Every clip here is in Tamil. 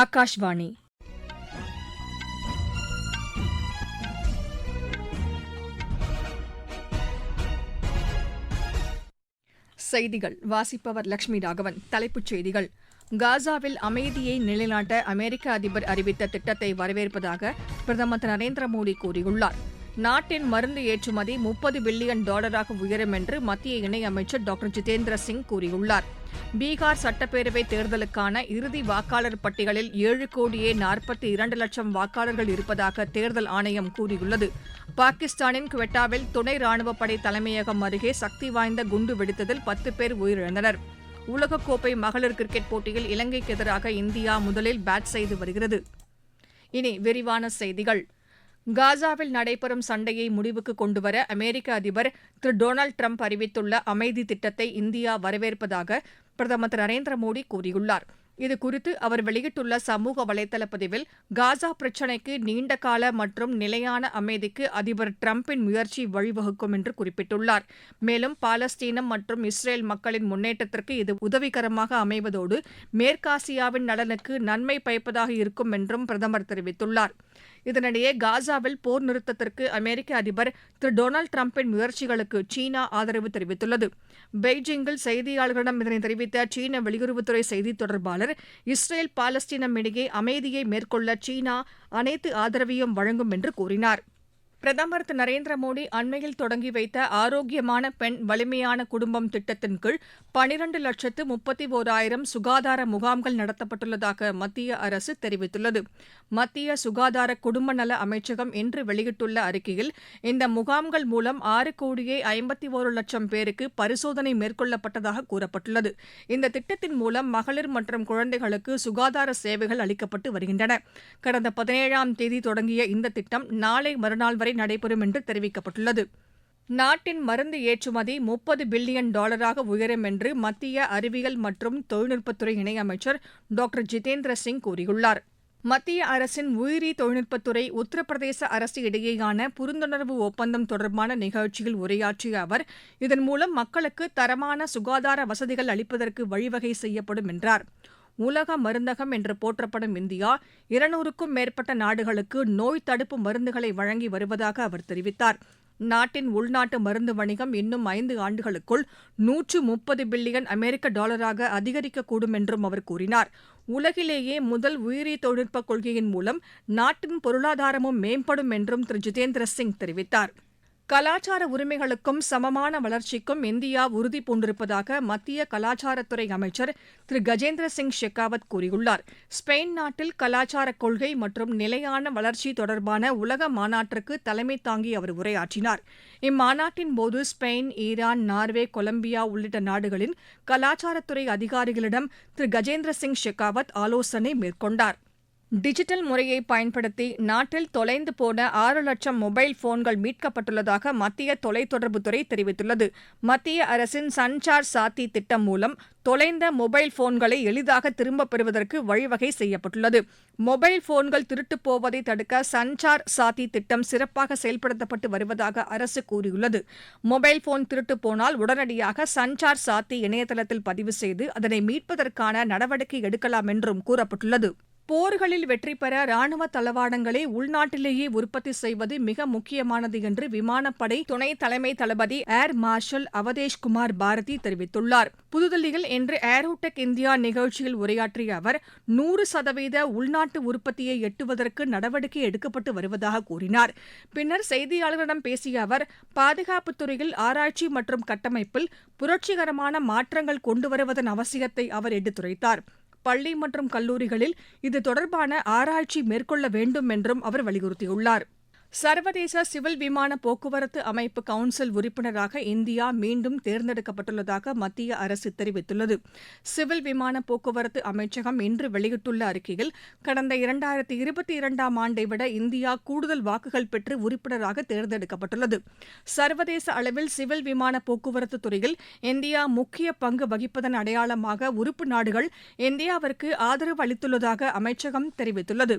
ஆகாஷ்வாணி செய்திகள். வாசிப்பவர் லட்சுமி ராகவன். தலைப்புச் செய்திகள். காசாவில் அமைதியை நிலைநாட்ட அமெரிக்க அதிபர் அறிவித்த திட்டத்தை வரவேற்பதாக பிரதமர் திரு நரேந்திர மோடி கூறியுள்ளார். நாட்டின் மருந்து ஏற்றுமதி முப்பது பில்லியன் டாலராக உயரும் என்று மத்திய இணையமைச்சர் டாக்டர் ஜிதேந்திர சிங் கூறியுள்ளார். பீகார் சட்டப்பேரவைத் தேர்தலுக்கான இறுதி வாக்காளர் பட்டியலில் ஏழு கோடியே நாற்பத்தி இரண்டு லட்சம் வாக்காளர்கள் இருப்பதாக தேர்தல் ஆணையம் கூறியுள்ளது. பாகிஸ்தானின் குவெட்டாவில் துணை ராணுவப்படை தலைமையகம் அருகே சக்தி வாய்ந்த குண்டு வெடித்ததில் பத்து பேர் உயிரிழந்தனர். உலகக்கோப்பை மகளிர் கிரிக்கெட் போட்டியில் இலங்கைக்கு எதிராக இந்தியா முதலில் பேட் செய்து வருகிறது. இனி விரிவான செய்திகள். காசாவில் நடைபெறும் சண்டையை முடிவுக்கு கொண்டுவர அமெரிக்க அதிபர் திரு டொனால்டு ட்ரம்ப் அறிவித்துள்ள அமைதி திட்டத்தை இந்தியா வரவேற்பதாக பிரதமர் திரு நரேந்திர மோடி கூறியுள்ளார். இதுகுறித்து அவர் வெளியிட்டுள்ள சமூக வலைதள பதிவில் காசா பிரச்சினைக்கு நீண்டகால மற்றும் நிலையான அமைதிக்கு அதிபர் டிரம்பின் முயற்சி வழிவகுக்கும் என்று குறிப்பிட்டுள்ளார். மேலும் பாலஸ்தீனம் மற்றும் இஸ்ரேல் மக்களின் முன்னேற்றத்திற்கு இது உதவிகரமாக அமைவதோடு மேற்காசியாவின் நலனுக்கு நன்மை பயப்பதாக இருக்கும் என்றும் பிரதமர் தெரிவித்துள்ளார். இதனிடையே காசாவில் போர் நிறுத்தத்திற்கு அமெரிக்க அதிபர் திரு டொனால்டு டிரம்பின் முயற்சிகளுக்கு சீனா ஆதரவு தெரிவித்துள்ளது. பெய்ஜிங்கில் செய்தியாளர்களிடம் இதனை தெரிவித்த சீன வெளியுறவுத்துறை செய்தித் தொடர்பாளர் இஸ்ரேல் பாலஸ்தீனம் இடையே அமைதியை மேற்கொள்ள சீனா அனைத்து ஆதரவையும் வழங்கும் என்று கூறினார். பிரதமர் திரு நரேந்திர மோடி அண்மையில் தொடங்கி வைத்த ஆரோக்கியமான பெண் வலிமையான குடும்பம் திட்டத்தின் கீழ் பனிரண்டு லட்சத்து முப்பத்தி ஓராயிரம் சுகாதார முகாம்கள் நடத்தப்பட்டுள்ளதாக மத்திய அரசு தெரிவித்துள்ளது. மத்திய சுகாதார குடும்ப நல அமைச்சகம் இன்று வெளியிட்டுள்ள அறிக்கையில் இந்த முகாம்கள் மூலம் ஆறு கோடியே ஐம்பத்தி ஒரு லட்சம் பேருக்கு பரிசோதனை மேற்கொள்ளப்பட்டதாக கூறப்பட்டுள்ளது. இந்த திட்டத்தின் மூலம் மகளிர் மற்றும் குழந்தைகளுக்கு சுகாதார சேவைகள் அளிக்கப்பட்டு வருகின்றன. கடந்த பதினேழாம் தேதி தொடங்கிய இந்த திட்டம் நாளை மறுநாள் வரை நடைபெறும் என்று தெரிவிக்கப்பட்டுள்ளது. நாட்டின் மருந்து ஏற்றுமதி முப்பது பில்லியன் டாலராக உயரும் என்று மத்திய அறிவியல் மற்றும் தொழில்நுட்பத்துறை இணையமைச்சர் டாக்டர் ஜிதேந்திர சிங் கூறியுள்ளார். மத்திய அரசின் உயிரி தொழில்நுட்பத்துறை உத்தரப்பிரதேச அரசு இடையேயான புரிந்துணர்வு ஒப்பந்தம் தொடர்பான நிகழ்ச்சியில் உரையாற்றிய அவர் இதன் மூலம் மக்களுக்கு தரமான சுகாதார வசதிகள் அளிப்பதற்கு வழிவகை செய்யப்படும் என்றார். உலக மருந்தகம் என்று போற்றப்படும் இந்தியா இருநூறுக்கும் மேற்பட்ட நாடுகளுக்கு நோய் தடுப்பு மருந்துகளை வழங்கி வருவதாக அவர் தெரிவித்தார். நாட்டின் உள்நாட்டு மருந்து வணிகம் இன்னும் ஐந்து ஆண்டுகளுக்குள் நூற்று முப்பது பில்லியன் அமெரிக்க டாலராக அதிகரிக்கக்கூடும் என்றும் அவர் கூறினார். உலகிலேயே முதல் உயிரி தொழில்நுட்ப கொள்கையின் மூலம் நாட்டின் பொருளாதாரமும் மேம்படும் என்றும் திரு. ஜிதேந்திர சிங் தெரிவித்தார். கலாச்சார உரிமைகளுக்கும் சமமான வளர்ச்சிக்கும் இந்தியா உறுதி பூண்டிருப்பதாக மத்திய கலாச்சாரத்துறை அமைச்சர் திரு. கஜேந்திர சிங் ஷெகாவத் கூறியுள்ளார். ஸ்பெயின் நாட்டில் கலாச்சார கொள்கை மற்றும் நிலையான வளர்ச்சி தொடர்பான உலக மாநாட்டிற்கு தலைமை தாங்கி அவர் உரையாற்றினார். இம்மாநாட்டின் போது ஸ்பெயின் ஈரான் நார்வே கொலம்பியா உள்ளிட்ட நாடுகளின் கலாச்சாரத்துறை அதிகாரிகளிடம் திரு. கஜேந்திர சிங் ஷெகாவத் ஆலோசனை மேற்கொண்டார். டிஜிட்டல் முறையை பயன்படுத்தி நாட்டில் தொலைந்து போன ஆறு லட்சம் மொபைல் போன்கள் மீட்கப்பட்டுள்ளதாக மத்திய தொலைத்தொடர்புத்துறை தெரிவித்துள்ளது. மத்திய அரசின் சன்சார் சாத்தி திட்டம் மூலம் தொலைந்த மொபைல் போன்களை எளிதாக திரும்பப் பெறுவதற்கு வழிவகை செய்யப்பட்டுள்ளது. மொபைல் போன்கள் திருட்டுப் போவதை தடுக்க சன்சார் சாத்தி திட்டம் சிறப்பாக செயல்படுத்தப்பட்டு வருவதாக அரசு கூறியுள்ளது. மொபைல் போன் திருட்டு போனால் உடனடியாக சன்சார் சாத்தி இணையதளத்தில் பதிவு செய்து அதனை மீட்பதற்கான நடவடிக்கை எடுக்கலாம் என்றும் கூறப்பட்டுள்ளது. போர்களில் வெற்றி பெற ராணுவ தளவாடங்களை உள்நாட்டிலேயே உற்பத்தி செய்வது மிக முக்கியமானது என்று விமானப்படை துணை தலைமை தளபதி ஏர் மார்ஷல் அவதேஷ்குமார் பாரதி தெரிவித்துள்ளார். புதுதில்லியில் இன்று ஏரோடெக் இந்தியா நிகழ்ச்சியில் உரையாற்றிய அவர் நூறு சதவீத உள்நாட்டு உற்பத்தியை எட்டுவதற்கு நடவடிக்கை எடுக்கப்பட்டு வருவதாக கூறினார். பின்னர் செய்தியாளர்களிடம் பேசிய அவர் பாதுகாப்புத் துறையில் ஆராய்ச்சி மற்றும் கட்டமைப்பில் புரட்சிகரமான மாற்றங்கள் கொண்டு வருவதன் அவசியத்தை அவர் எடுத்துரைத்தார். பள்ளி மற்றும் கல்லூரிகளில் இது தொடர்பான ஆராய்ச்சி மேற்கொள்ள வேண்டும் என்றும் அவர் வலியுறுத்தியுள்ளார். சர்வதேச சிவில் விமான போக்குவரத்து அமைப்பு கவுன்சில் உறுப்பினராக இந்தியா மீண்டும் தேர்ந்தெடுக்கப்பட்டுள்ளதாக மத்திய அரசு தெரிவித்துள்ளது. சிவில் விமான போக்குவரத்து அமைச்சகம் இன்று வெளியிட்டுள்ள அறிக்கையில் கடந்த இரண்டாயிரத்தி இருபத்தி இரண்டாம் ஆண்டை விட இந்தியா கூடுதல் வாக்குகள் பெற்று உறுப்பினராக தேர்ந்தெடுக்கப்பட்டுள்ளது. சர்வதேச அளவில் சிவில் விமான போக்குவரத்து துறையில் இந்தியா முக்கிய பங்கு வகிப்பதன் அடையாளமாக உறுப்பு நாடுகள் இந்தியாவிற்கு ஆதரவு அளித்துள்ளதாக அமைச்சகம் தெரிவித்துள்ளது.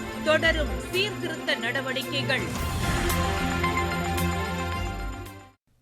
தொடரும் சீர்திருத்த நடவடிக்கைகள்.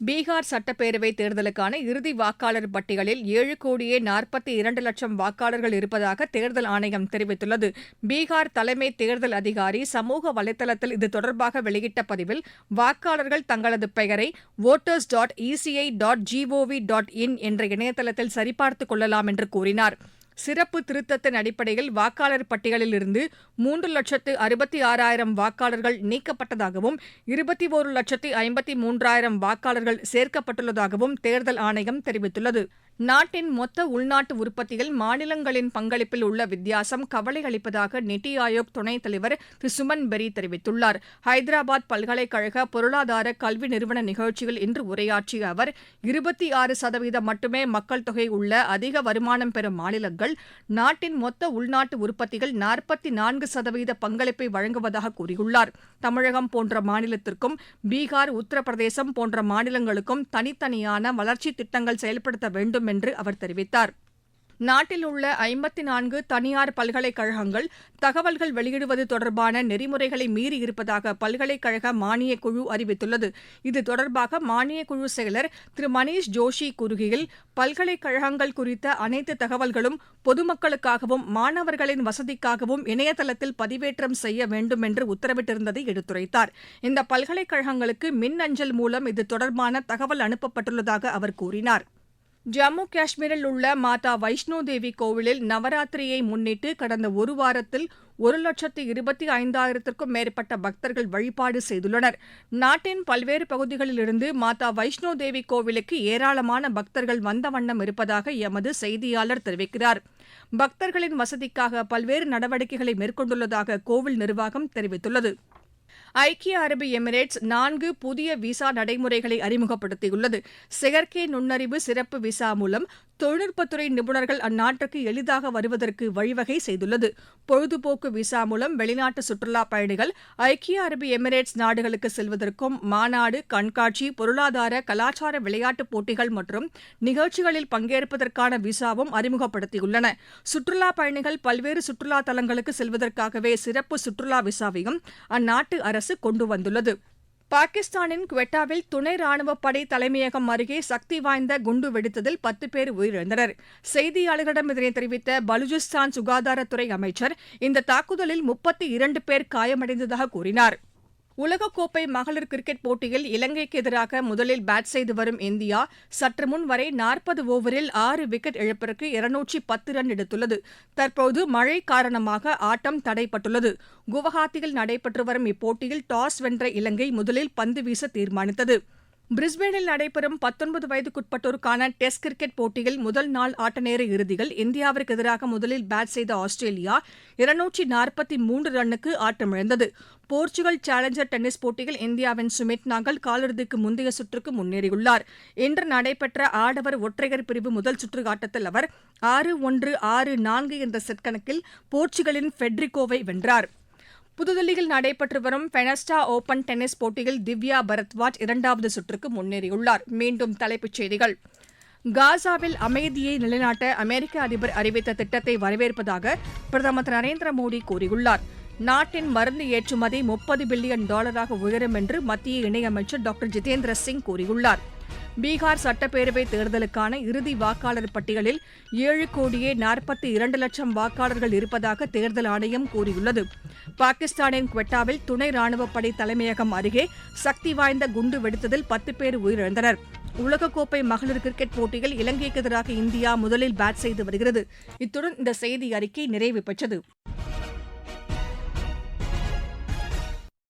பீகார் சட்டப்பேரவை தேர்தலுக்கான இறுதி வாக்காளர் பட்டியலில் ஏழு கோடியே நாற்பத்தி இரண்டு லட்சம் வாக்காளர்கள் இருப்பதாக தேர்தல் ஆணையம் தெரிவித்துள்ளது. பீகார் தலைமை தேர்தல் அதிகாரி சமூக வலைதளத்தில் இது தொடர்பாக வெளியிட்ட பதிவில் வாக்காளர்கள் தங்களது பெயரை voters dot ECI dot GOV dot in என்ற இணையதளத்தில் சரிபார்த்துக் கொள்ளலாம் என்று கூறினார். சிறப்பு திருத்தத்தின் அடிப்படையில் வாக்காளர் பட்டியலில் இருந்து மூன்று லட்சத்து அறுபத்தி ஆறாயிரம் வாக்காளர்கள் நீக்கப்பட்டதாகவும் இருபத்தி ஒரு லட்சத்து ஐம்பத்தி மூன்றாயிரம் வாக்காளர்கள் சேர்க்கப்பட்டுள்ளதாகவும் தேர்தல் ஆணையம் தெரிவித்துள்ளது. நாட்டின் மொத்த உள்நாட்டு உற்பத்தியில் மாநிலங்களின் பங்களிப்பில் உள்ள வித்தியாசம் கவலை அளிப்பதாக நித்தி ஆயோக் துணைத் தலைவர் திரு சுமன் பெரி தெரிவித்துள்ளார். ஹைதராபாத் பல்கலைக்கழக பொருளாதார கல்வி நிறுவன நிகழ்ச்சியில் இன்று உரையாற்றிய அவர் இருபத்தி ஆறு சதவீதம் மட்டுமே மக்கள் தொகை உள்ள அதிக வருமானம் பெறும் மாநிலங்கள் நாட்டின் மொத்த உள்நாட்டு உற்பத்தியில் நாற்பத்தி நான்கு சதவீத பங்களிப்பை வழங்குவதாக கூறியுள்ளார். தமிழகம் போன்ற மாநிலத்திற்கும் பீகார் உத்தரப்பிரதேசம் போன்ற மாநிலங்களுக்கும் தனித்தனியான வளர்ச்சித் திட்டங்கள் செயல்படுத்த வேண்டும் என்று அவர் தெரிவித்தார். நாட்டில் உள்ள ஐம்பத்தி நான்கு தனியார் பல்கலைக்கழகங்கள் தகவல்கள் வெளியிடுவது தொடர்பான நெறிமுறைகளை மீறி இருப்பதாக பல்கலைக்கழக மானியக் குழு அறிவித்துள்ளது. இது தொடர்பாக மானியக் குழு செயலர் திரு மணீஷ் ஜோஷி கூறுகையில் பல்கலைக்கழகங்கள் குறித்த அனைத்து தகவல்களும் பொதுமக்களுக்காகவும் மாணவர்களின் வசதிக்காகவும் இணையதளத்தில் பதிவேற்றம் செய்ய வேண்டும் என்று உத்தரவிட்டிருந்ததை எடுத்துரைத்தார். இந்த பல்கலைக்கழகங்களுக்கு மின் அஞ்சல் மூலம் இது தொடர்பான தகவல் அனுப்பப்பட்டுள்ளதாக அவர் கூறினார். ஜம்மு காஷ்மீரில் உள்ள மாதா வைஷ்ணோ தேவி கோவிலில் நவராத்திரியை முன்னிட்டு கடந்த ஒரு வாரத்தில் ஒரு லட்சத்து இருபத்தி ஐந்தாயிரத்திற்கும் மேற்பட்ட பக்தர்கள் வழிபாடு செய்துள்ளனர். நாட்டின் பல்வேறு பகுதிகளிலிருந்து மாதா வைஷ்ணோ தேவி கோவிலுக்கு ஏராளமான பக்தர்கள் வந்த வண்ணம் இருப்பதாக எமது செய்தியாளர் தெரிவிக்கிறார். பக்தர்களின் வசதிக்காக பல்வேறு நடவடிக்கைகளை மேற்கொண்டுள்ளதாக கோவில் நிர்வாகம் தெரிவித்துள்ளது. ஐக்கிய அரபு எமிரேட்ஸ் நான்கு புதிய விசா நடைமுறைகளை அறிமுகப்படுத்தியுள்ளது. செயற்கை நுண்ணறிவு சிறப்பு விசா மூலம் தொழில்நுட்பத்துறை நிபுணர்கள் அந்நாட்டுக்கு எளிதாக வருவதற்கு வழிவகை செய்துள்ளது. பொழுதுபோக்கு விசா மூலம் வெளிநாட்டு சுற்றுலாப் பயணிகள் ஐக்கிய அரபு எமிரேட்ஸ் நாடுகளுக்கு செல்வதற்கும் மாநாடு கண்காட்சி பொருளாதார கலாச்சார விளையாட்டுப் போட்டிகள் மற்றும் நிகழ்ச்சிகளில் பங்கேற்பதற்கான விசாவும் அறிமுகப்படுத்தியுள்ளன. சுற்றுலாப் பயணிகள் பல்வேறு சுற்றுலா தலங்களுக்கு செல்வதற்காகவே சிறப்பு சுற்றுலா விசாவையும் அந்நாட்டு அரசு கொண்டு வந்துள்ளது. பாகிஸ்தானின் குவெட்டாவில் துணை ராணுவப் படை தலைமையகம் அருகே சக்தி வாய்ந்த குண்டு வெடித்ததில் பத்து பேர் உயிரிழந்தனர். செய்தியாளர்களிடம் இதனை தெரிவித்த பலுஜிஸ்தான் சுகாதாரத்துறை அமைச்சர் இந்த தாக்குதலில் முப்பத்தி இரண்டு பேர் காயமடைந்ததாக கூறினார். உலகக்கோப்பை மகளிர் கிரிக்கெட் போட்டியில் இலங்கைக்கு எதிராக முதலில் பேட் செய்து வரும் இந்தியா சற்று முன் வரை நாற்பது ஓவரில் ஆறு விக்கெட் இழப்பிற்கு இருநூற்றி பத்து ரன் எடுத்துள்ளது. தற்போது மழை காரணமாக ஆட்டம் தடைப்பட்டுள்ளது. குவஹாத்தியில் நடைபெற்று வரும் இப்போட்டியில் டாஸ் வென்ற இலங்கை முதலில் பந்து வீச தீர்மானித்தது. பிரிஸ்பேனில் நடைபெறும் பத்தொன்பது வயதுக்குட்பட்டோருக்கான டெஸ்ட் கிரிக்கெட் போட்டியில் முதல் நாள் ஆட்டநேர இறுதிகள். இந்தியாவிற்கு எதிராக முதலில் பேட் செய்த ஆஸ்திரேலியா இருநூற்றி நாற்பத்தி மூன்று ரன்னுக்கு ஆட்டமிழந்தது. போர்ச்சுகல் சேலஞ்சர் டென்னிஸ் போட்டியில் இந்தியாவின் சுமித் நாகல் காலிறுதிக்கு முந்தைய சுற்றுக்கு முன்னேறியுள்ளார். இன்று நடைபெற்ற ஆடவர் ஒற்றையர் பிரிவு முதல் சுற்று ஆட்டத்தில் அவர் ஆறு ஒன்று ஆறு நான்கு என்ற செட் கணக்கில் போர்ச்சுகலின் ஃபெட்ரிகோவை வென்றார். புதுதில்லியில் நடைபெற்று வரும் பெனஸ்டா ஓபன் டென்னிஸ் போட்டியில் திவ்யா பரத்வாஜ் இரண்டாவது சுற்றுக்கு முன்னேறியுள்ளார். மீண்டும் தலைப்புச் செய்திகள். காசாவில் அமைதியை நிலைநாட்ட அமெரிக்க அதிபர் அறிவித்த திட்டத்தை வரவேற்பதாக பிரதமர் திரு நரேந்திர மோடி கூறியுள்ளார். நாட்டின் மருந்து ஏற்றுமதி முப்பது பில்லியன் டாலராக உயரும் என்று மத்திய இணையமைச்சர் டாக்டர் ஜிதேந்திர சிங் கூறியுள்ளார். பீகார் சட்டப்பேரவை தேர்தலுக்கான இறுதி வாக்காளர் பட்டியலில் ஏழு கோடியே நாற்பத்தி இரண்டு லட்சம் வாக்காளர்கள் இருப்பதாக தேர்தல் ஆணையம் கூறியுள்ளது. பாகிஸ்தானின் குவெட்டாவில் துணை ராணுவப்படை தலைமையகம் அருகே சக்தி வாய்ந்த குண்டு வெடித்ததில் பத்து பேர் உயிரிழந்தனர். உலகக்கோப்பை மகளிர் கிரிக்கெட் போட்டியில் இலங்கைக்கு எதிராக இந்தியா முதலில் பேட் செய்து வருகிறது. இத்துடன் இந்த செய்தி அறிக்கை நிறைவு பெற்றது.